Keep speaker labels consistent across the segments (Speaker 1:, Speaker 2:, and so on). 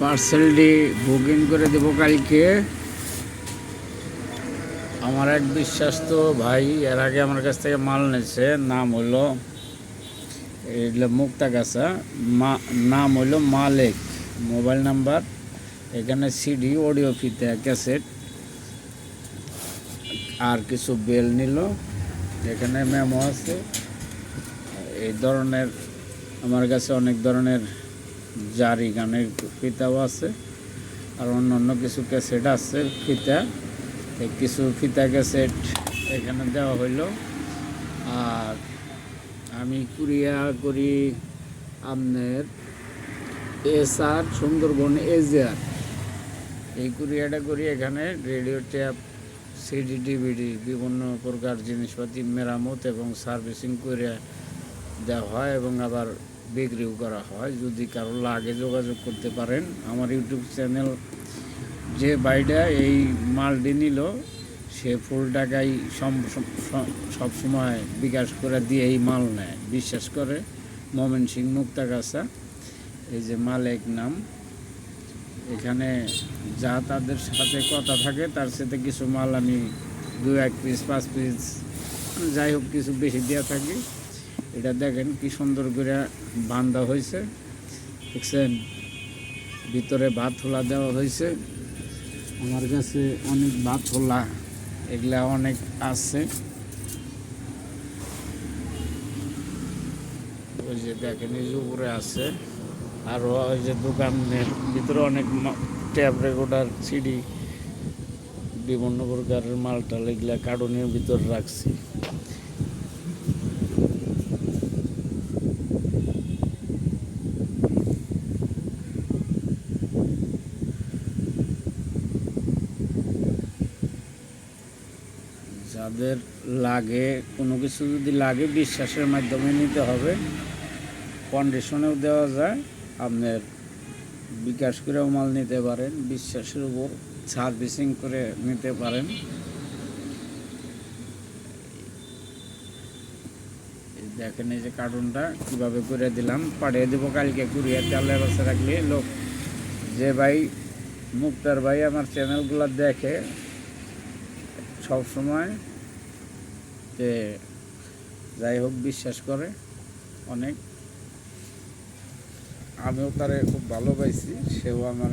Speaker 1: পার্সেলটি booking করে দেব কালকে। আমার এক বিশ্বাস্ত ভাই, এর আগে আমার কাছ থেকে মাল নিয়েছে, নাম হলো এগুলো মুক্তাগাছা মা, নাম হলো মালেক, মোবাইল নাম্বার, এখানে সিডি, অডিও ফিতে, ক্যাসেট, আর কিছু বেল নিল, এখানে মেমো আছে। এই ধরনের, আমার কাছে অনেক ধরনের জারি গানের ফিতাও আছে, আর অন্য অন্য কিছু ক্যাসেট আছে, ফিতা। কিছু ফিতা ক্যাসেট এখানে দেওয়া হইল। আর আমি কুরিয়া করি আপনার এস আর সুন্দরবন এজিআর এই কুরিয়াটা করি এখানে, রেডিও ট্যাপ সিডি, ডিভিডি, বিভিন্ন প্রকার জিনিসপাতি, মেরামত এবং সার্ভিসিং করে দেওয়া হয় এবং আবার বিক্রিও করা হয়। যদি কারও লাগে যোগাযোগ করতে পারেন, আমার ইউটিউব চ্যানেল যে বাইটা এই মালটি নিল, সে ফুল টাকাই সব সময় বিকাশ করে দিয়ে এই মাল নেয়। বিশ্বাস করে, মোমেন সিং মুক্তাগাছা, এই যে মালেক নাম। এখানে যা তাদের সাথে কথা থাকে, তার সাথে কিছু মাল আমি দু এক পিস পাঁচ পিস যাই হোক, কিছু বেশি দেওয়া থাকি। এটা দেখেন কি সুন্দর করে বান্ধা হয়েছে। দেখছেন? ভিতরে ভাত হোলা দেওয়া হয়েছে। আমার কাছে অনেক ভাত হোলা এগুলা অনেক আছে। ওই যে দেখেন, এই যে উপরে আছে। আর ওই যে দোকানের ভিতরে অনেক ট্যাব রেকর্ডার, সিডি, বিভিন্ন প্রকারের মালটাল এগুলা কার্টুনের ভিতর রাখছি। যাদের লাগে, কোনো কিছু যদি লাগে বিশ্বাসের মাধ্যমে নিতে হবে কন্ডিশনেও দেওয়া যায়, আপনার বিকাশ করেও মাল নিতে পারেন, বিশ্বাসের উপর সার্ভিসিং করে নিতে পারেন। দেখেন এই যে কার্টুনটা, কীভাবে করে দিলাম, পাঠিয়ে দেবো কালকে কুরিয়ার চালে বসে রাখলে। লোক, যে ভাই, মুক্তার ভাই আমার চ্যানেলগুলো দেখে সব সময় যে যাই হোক বিশ্বাস করে অনেক। আমিও তারে খুব ভালোবাসি, সেও আমার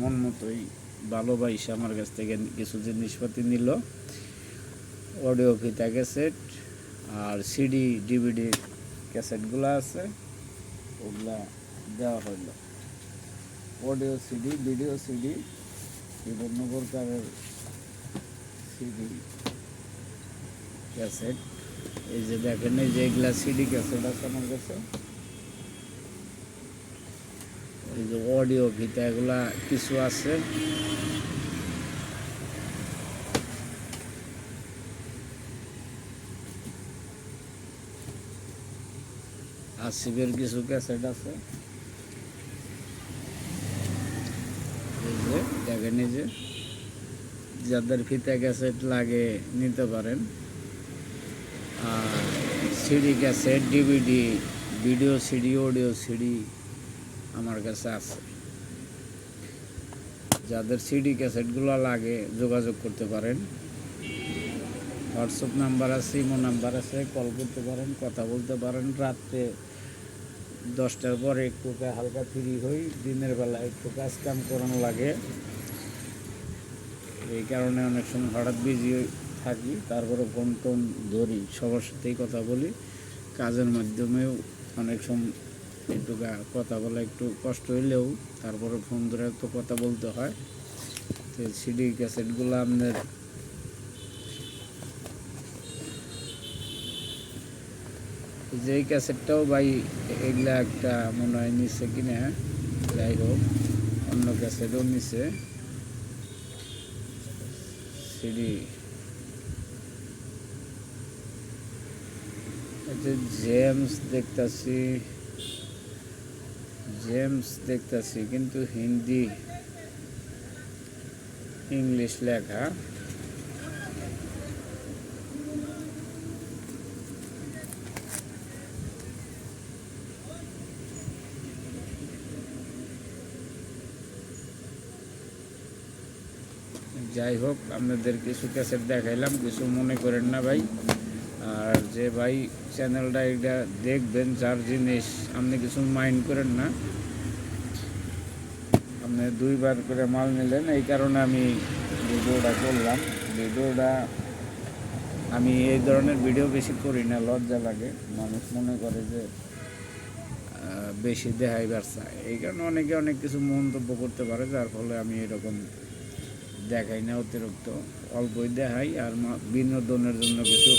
Speaker 1: মন মতোই ভালোবাসে আমার কাছ থেকে কিছু জিনিসপাতি নিল। অডিও ফিতা ক্যাসেট আর সিডি ডিভিডি ক্যাসেটগুলো আছে, ওগুলা দেওয়া হইল। অডিও সিডি ভিডিও সিডি বিভিন্ন প্রকারের সিডি ক্যাসেট। এই যে দেখেন, এই যে এগুলা সিডি ক্যাসেট আছে আমার কাছে। এই যে অডিও ভিতা এগুলা কিছু আছে। আসিফের কিছু ক্যাসেট আছে। দেখেন, এই যে যাদের ফিতা ক্যাসেট লাগে নিতে পারেন। CD cassette DVD video CD audio CD আমার কাছে আছে। যাদের সিডি ক্যাসেটগুলো লাগে, যোগাযোগ করতে পারেন। হোয়াটসঅ্যাপ নাম্বার আছে ইমো নাম্বার আছে কল করতে পারেন, কথা বলতে পারেন। রাত্রে দশটার পরে একটু হালকা ফ্রি হই, দিনের বেলা একটু কাজ কাম করানো লাগে। এই কারণে অনেক সময় হঠাৎ বিজি থাকি, তারপরে ফোন টোন ধরি, সবার সাথেই কথা বলি। কাজের মাধ্যমেও অনেক সময় একটু কথা বলা একটু কষ্ট হইলেও তারপরে ফোন ধরে তো কথা বলতে হয়। তো সিডি ক্যাসেটগুলো আপনার যে ক্যাসেটটাও ভাই এগুলা একটা মনে হয় নিচ্ছে কিনা, যাই হোক, অন্য ক্যাসেটও নিচ্ছে সিডি জেমস দেখতেছি জেমস দেখতেছি কিন্তু হিন্দি, ইংলিশ লেখা। যাই হোক, আপনাদের কিছু ক্যাসেট দেখাইলাম, কিছু মনে করেন না ভাই। আর যে ভাই চ্যানেলটা এটা দেখবেন, যার জিনিস আপনি কিছু মাইন্ড করেন না, আপনি দুইবার করে মাল নিলেন। এই কারণে আমি ভিডিওটা করলাম। ভিডিওটা আমি এই ধরনের ভিডিও বেশি করি না, লজ্জা লাগে। মানুষ মনে করে যে বেশি দেখাইবার চায় এই কারণে অনেকে অনেক কিছু মন্তব্য করতে পারে, যার ফলে আমি এরকম দেখাই না অতিরিক্ত। অল্পই দেখাই আর বিনোদনের জন্য কিছু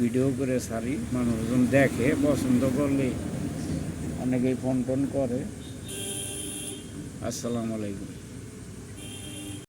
Speaker 1: ভিডিও করে সারি মানুষজন দেখে পছন্দ করলে অনেকেই ফোন টোন করে। আসসালামু আলাইকুম।